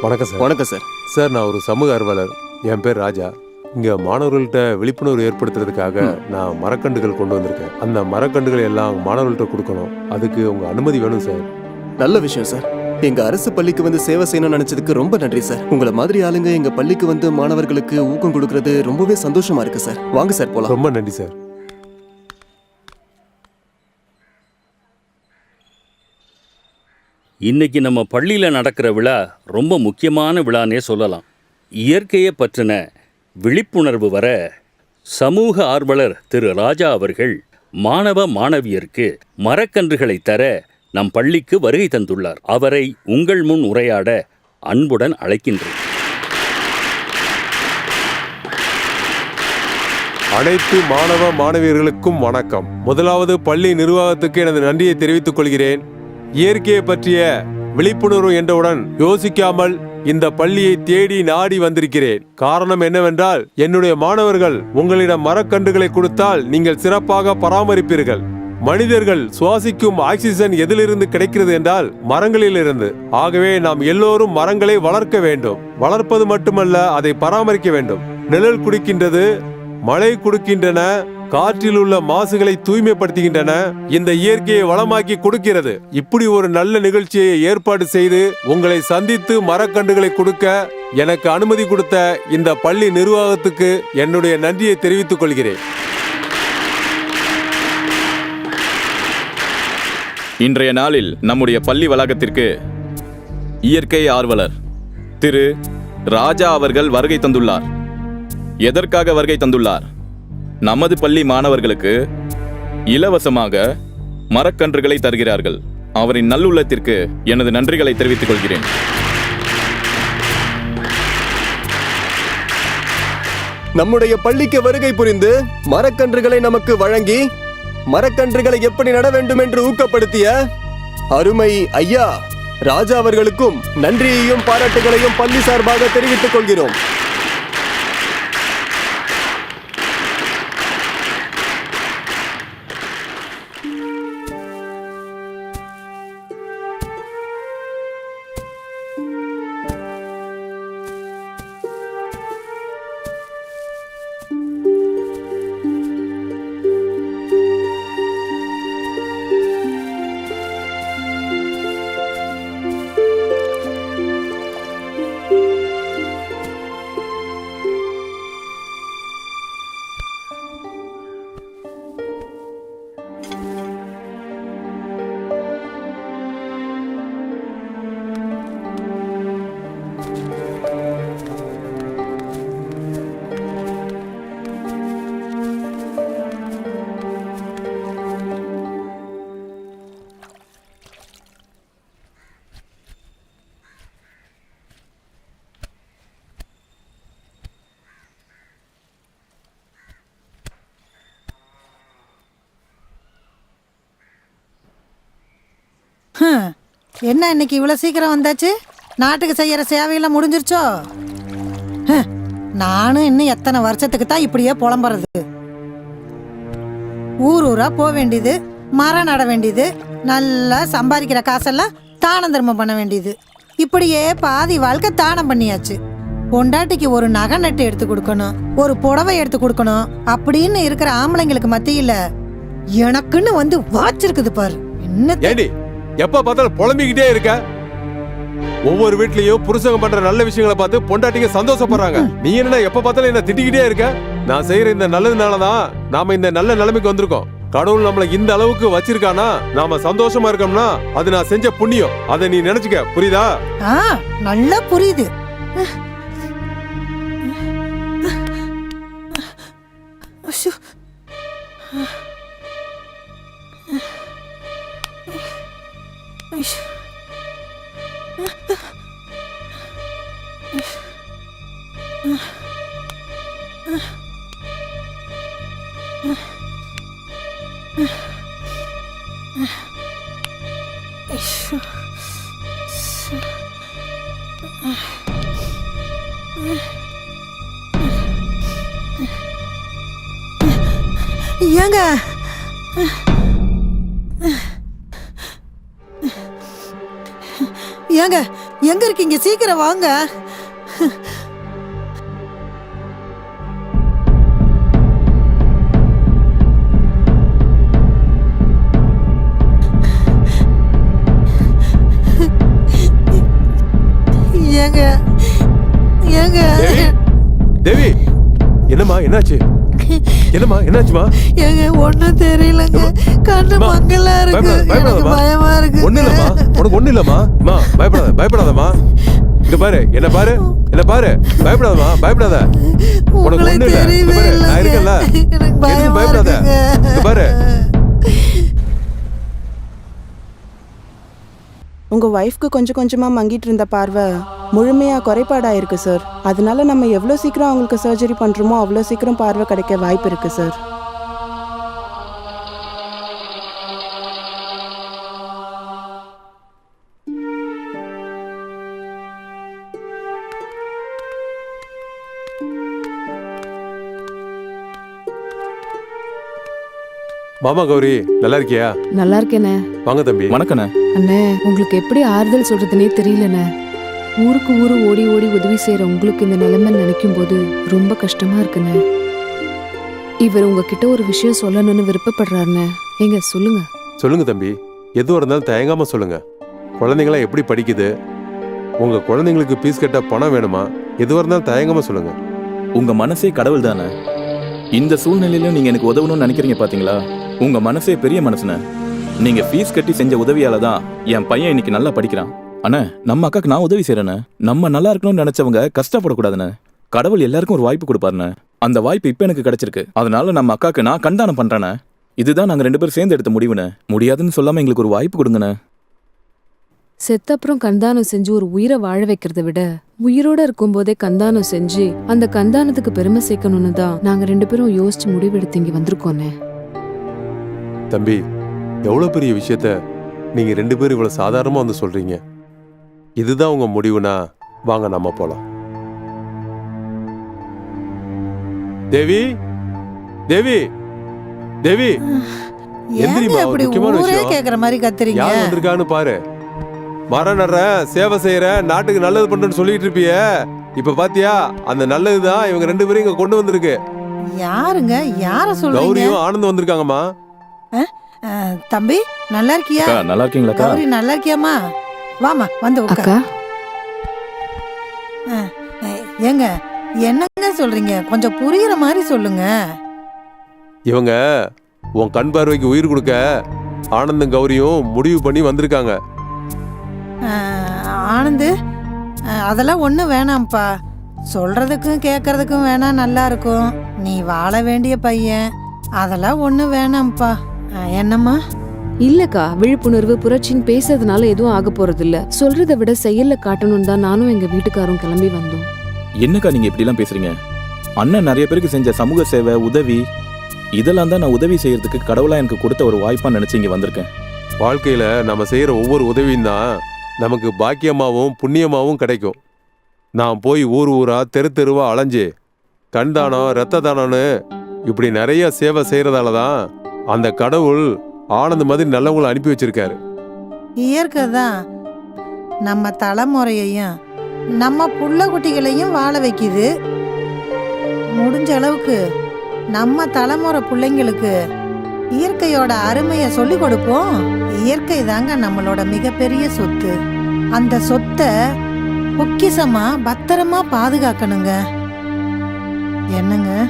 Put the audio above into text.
வணக்கம் சார். வணக்கம் sir. Sir நான் ஒரு சமூக ஆர்வலர். என் பேர் ராஜா. இங்க மாணவர்கள்ட்ட விழிப்புணர்வு ஏற்படுத்துறதுக்காக நான் மரக்கன்றுகள் கொண்டு வந்திருக்கேன். அந்த மரக்கன்றுகளை எல்லாம் மாணவர்கள்ட்ட கொடுக்கணும். அதுக்கு உங்க அனுமதி வேணும் சார். நல்ல விஷயம் சார். எங்க அரசு பள்ளிக்கு வந்து சேவை செய்யணும்னு நினைச்சதுக்கு ரொம்ப நன்றி சார். உங்களை மாதிரி ஆளுங்க எங்க பள்ளிக்கு வந்து மாணவர்களுக்கு ஊக்கம் கொடுக்கறது ரொம்பவே சந்தோஷமா இருக்கு சார். வாங்க சார் போலாம். ரொம்ப நன்றி சார். இன்னைக்கு நம்ம பள்ளியில் நடக்கிற விழா ரொம்ப முக்கியமான விழானே சொல்லலாம். இயற்கையை பற்றின விழிப்புணர்வு வர சமூக ஆர்வலர் திரு ராஜா அவர்கள் மாணவ மாணவியருக்கு மரக்கன்றுகளை தர நம் பள்ளிக்கு வருகை தந்துள்ளார். அவரை உங்கள் முன் உரையாட அன்புடன் அழைக்கின்றேன். அனைத்து மாணவ மாணவியர்களுக்கும் வணக்கம். முதலாவது பள்ளி நிர்வாகத்துக்கு எனது நன்றியை தெரிவித்துக் கொள்கிறேன். இயற்கையை பற்றிய விழிப்புணர்வு என்றவுடன் யோசிக்காமல் இந்த பள்ளியை தேடி நாடி வந்திருக்கிறேன். காரணம் என்னவென்றால் என்னுடைய மாணவர்கள் உங்களிடம் மரக்கன்றுகளை கொடுத்தால் நீங்கள் சிறப்பாக பராமரிப்பீர்கள். மனிதர்கள் சுவாசிக்கும் ஆக்சிஜன் எதிலிருந்து கிடைக்கிறது என்றால் மரங்களிலிருந்து. ஆகவே நாம் எல்லோரும் மரங்களை வளர்க்க வேண்டும். வளர்ப்பது மட்டுமல்ல அதை பராமரிக்க வேண்டும். நிழல் குடிக்கின்றது மழை கொடுக்கின்றன காற்றில் உள்ள மாசுகளை தூய்மைப்படுத்துகின்றன. இந்த இயற்கையை வளமாக்கி கொடுக்கிறது. இப்படி ஒரு நல்ல நிகழ்ச்சியை ஏற்பாடு செய்து உங்களை சந்தித்து மரக்கன்றுகளை கொடுக்க எனக்கு அனுமதி கொடுத்த இந்த பள்ளி நிர்வாகத்துக்கு என்னுடைய நன்றியை தெரிவித்துக் கொள்கிறேன். இன்றைய நாளில் நம்முடைய பள்ளி வளாகத்திற்கு இயற்கை ஆர்வலர் திரு ராஜா அவர்கள் வருகை தந்துள்ளார். எதற்காக வருகை தந்துள்ளார்? நமது பள்ளி மாணவர்களுக்கு இலவசமாக மரக்கன்றுகளை தருகிறார்கள். அவரின் நல்லுள்ளத்திற்கு எனது நன்றிகளை தெரிவித்துக் கொள்கிறேன். நம்முடைய பள்ளிக்கு வருகை புரிந்து மரக்கன்றுகளை நமக்கு வழங்கி மரக்கன்றுகளை எப்படி நட வேண்டும் என்று ஊக்கப்படுத்திய அருமை ஐயா ராஜா அவர்களுக்கும் நன்றியையும் பாராட்டுகளையும் பள்ளி சார்பாக தெரிவித்துக் கொள்கிறோம். ஹம், என்ன இன்னைக்கு இவ்வளோ சீக்கிரம் வந்தாச்சு? நாட்டுக்கு செய்யற சேவையெல்லாம் முடிஞ்சிருச்சோ? ஹம், நானும் இன்னும் எத்தனை வருஷத்துக்கு தான் இப்படியே புலம்புறது? ஊர் ஊரா போக வேண்டியது மரம் நட வேண்டியது நல்லா சம்பாதிக்கிற காசெல்லாம் தானம் தர்மம் பண்ண வேண்டியது. இப்படியே பாதி வாழ்க்கை தானம் பண்ணியாச்சு. பொண்டாட்டிக்கு ஒரு நகை நட்டு எடுத்து கொடுக்கணும் ஒரு புடவை எடுத்து கொடுக்கணும் அப்படின்னு இருக்கிற ஆம்பளைங்களுக்கு மத்தியில எனக்குன்னு வந்து வாச்சிருக்குது பாரு. என்ன ஏண்டி எப்ப பார்த்தாலும் புலம்பிக்கிட்டே இருக்க. ஒவ்வொரு வீட்லயும் புருஷங்க பண்ற நல்ல விஷயங்களை பார்த்து பொண்டாட்டிங்க சந்தோஷப்படுறாங்க. நீ என்ன எப்ப பார்த்தாலும் என்ன திட்டிக்கிட்டே இருக்க? நான் செய்யற இந்த நல்லதுனாலதான் நாம இந்த நல்ல நிலைமைக்கு வந்திருக்கோம். கடவுள் நம்மள இந்த அளவுக்கு வச்சிருக்கானா? நாம சந்தோஷமா இருக்கோம்னா அது நான் செஞ்ச புண்ணியம். அதை நீ நினைச்சுக்க. புரியுதா? நல்லா புரியுது. ஏங்க. ஏங்க எங்க இருக்கீங்க? சீக்கிரம் வாங்க. தேவி என்னம்மா என்னாச்சு? என்னம்மா என்னாச்சுமா ஏங்க ஒண்ணும் தெரியலங்க. கண்ணு மங்கலா இருக்கு. எனக்கு. பயமா இருக்கு ஒண்ணு இல்லம்மா. உனக்கு ஒண்ணு இல்லம்மா. அம்மா பயப்படாத பயப்படாதம்மா. இங்க பாரு என்ன பாரு? என்ன பாரு? பயப்படாதம்மா பயப்படாத. உனக்கு ஒண்ணு இல்ல. பாரு நான். இருக்கேன்ல. பயப்படாத. இங்க பாரு. உங்கள் ஒய்ஃப்க்கு கொஞ்சம் கொஞ்சமாக மங்கிட்டு இருந்த பார்வை முழுமையாக குறைபாடாக இருக்குது சார் அதனால நம்ம எவ்வளோ சீக்கிரம் அவங்களுக்கு சர்ஜரி பண்ணுறோமோ அவ்வளோ சீக்கிரம் பார்வை கிடைக்க வாய்ப்பு இருக்குது சார் மாமா கௌரி நல்லா இருக்கியா? நல்லா இருக்கேனே. வாங்க தம்பி. வணக்கண்ணே. அண்ணே உங்களுக்கு எப்படி ஆறுதல் சொல்றதுனே தெரியலண்ணே. ஊருக்கு ஊரு ஓடி ஓடி உதவி செய்யற உங்களுக்கு இந்த நிலைமை நினைக்கும் போது ரொம்ப கஷ்டமா இருக்குண்ணே. இவர் உங்ககிட்ட ஒரு விஷயம் சொல்லணும்னு விருப்பப்படுறாருண்ணே. ஏங்க சொல்லுங்க. சொல்லுங்க தம்பி. எதுவாக இருந்தாலும் தயங்காம சொல்லுங்க. குழந்தைங்களாம் எப்படி படிக்குது? உங்க குழந்தைங்களுக்கு பீஸ் கட்ட பணம் வேணுமா? எதுவாக இருந்தாலும் தயங்காம சொல்லுங்க. உங்க மனசே கடவுள் தானே இந்த சூழ்நிலையிலும் நீங்க எனக்கு உதவணும்னு நினைக்கிறீங்க பாத்தீங்களா? உங்க மனசே பெரிய மனசுன நீங்க ஃபீஸ் கட்டி செஞ்ச உதவியால தான் என் பையன் இன்னைக்கு நல்லா படிக்கிறான். அண்ணே நம்ம அக்காக்கு நான் உதவி செய்யறேனே நம்ம நல்லா இருக்கணும்னு நினைச்சவங்க கஷ்டப்படக்கூடாதுண்ணே கடவுள் எல்லாருக்கும் ஒரு வாய்ப்பு கொடுப்பாருண்ணே. அந்த வாய்ப்பு இப்போ எனக்கு கிடைச்சிருக்கு. அதனால நம்ம அக்காக்கு நான் கண்தானம் பண்ணுறேண்ணே இதுதான் நாங்க ரெண்டு பேரும் சேர்ந்து எடுத்த முடிவுண்ணே. முடியாதுன்னு சொல்லாம எங்களுக்கு ஒரு வாய்ப்பு கொடுங்கண்ணே. செத்த அப்புறம் கந்தானம் செஞ்சு ஒரு உயிரை வாழ வைக்கிறத விட உயிரோட இருக்கும்போதே கந்தானம் செஞ்சு அந்த கந்தானத்துக்கு பெருமை சேர்க்கணும்னு தான் நாங்க ரெண்டு பேரும் யோசிச்சு முடிவெடுத்து இங்க வந்திருக்கோண்ணே தம்பி எவ்வளோ பெரிய விஷயத்த நீங்க ரெண்டு பேரும் இவ்வளவு சாதாரணமா வந்து சொல்றீங்க. இதுதான் உங்க முடிவுனா வாங்க நம்ம போலாம். தேவி தேவி தேவி. ஏங்க எந்திரிம்மா, ஒரு முக்கியமான விஷயம். கேக்குற மாதிரி கத்துறீங்க? யார் வந்திருக்கான்னு பாரு. மரம் நடுறேன் சேவை செய்யறேன் நாட்டுக்கு நல்லது பண்றேன்னு சொல்லிட்டு இருப்பிய. இப்ப பாத்தியா அந்த நல்லதுதான் இவங்க ரெண்டு பேரும் இங்க கொண்டு வந்திருக்கு. யாருங்க? யார சொல்றீங்க? கௌரியும் ஆனந்தம் வந்திருக்காங்கம்மா. தம்பி நல்லா இருக்கியா? நல்லா இருக்கீங்களாக்கா கௌரி நல்லா இருக்கியாமா வாமா வந்து உட்கார். அக்கா. அஹ், ஏங்க என்னங்க சொல்றீங்க? கொஞ்சம் புரியுற மாதிரி சொல்லுங்க. இவங்க உன் கண் பார்வைக்கு உயிர் கொடுக்க ஆனந்தும் கௌரியும் முடிவு பண்ணி வந்திருக்காங்க. ஆனந்து அதெல்லாம் ஒன்றும் வேணாம்ப்பா. சொல்றதுக்கும் கேட்கறதுக்கும் வேணா நல்லா இருக்கும். நீ வாழ வேண்டிய பையன். அதெல்லாம் ஒன்றும் வேணாம்ப்பா. என்னம்மா? இல்லக்கா விழிப்புணர்வு புரட்சின்னு பேசுறதுனால எதுவும் ஆக போறது இல்ல சொல்றதை விட செயல்ல காட்டணும்னு தான் நானும் எங்க வீட்டுக்காரும் கிளம்பி வந்தோம். என்னக்கா நீங்க இப்படிலாம் பேசுறீங்க? அண்ணன் நிறைய பேருக்கு செஞ்ச சமூக சேவை உதவி இதெல்லாம் தான் நான் உதவி செய்யறதுக்கு கடவுளா எனக்கு கொடுத்த ஒரு வாய்ப்பா நினைச்சு இங்க வந்திருக்கேன். வாழ்க்கையில நம்ம செய்யற ஒவ்வொரு உதவியும் தான் நமக்கு பாக்கியமாகவும் புண்ணியமாகவும் கிடைக்கும். நான் போய் ஊர் ஊரா தெரு தெருவா அலைஞ்சு கண் தானம் ரத்த தானம்னு இப்படி நிறைய சேவை செய்யறதால தான் அந்த கடவுள் ஆனந்த் மாதிரி நல்லவங்களை அனுப்பி வச்சிருக்காரு. இயற்கை தான் நம்ம தலைமுறையையும் நம்ம புள்ள குட்டிகளையும் வாழ வைக்குது. முடிஞ்ச அளவுக்கு நம்ம தலைமுறை பிள்ளைங்களுக்கு இயற்கையோட அருமையை சொல்லி கொடுப்போம். இயற்கை தாங்க நம்மளோட மிகப்பெரிய சொத்து. அந்த சொத்தை பொக்கிசமா பத்திரமா பாதுகாக்கணுங்க. என்னங்க?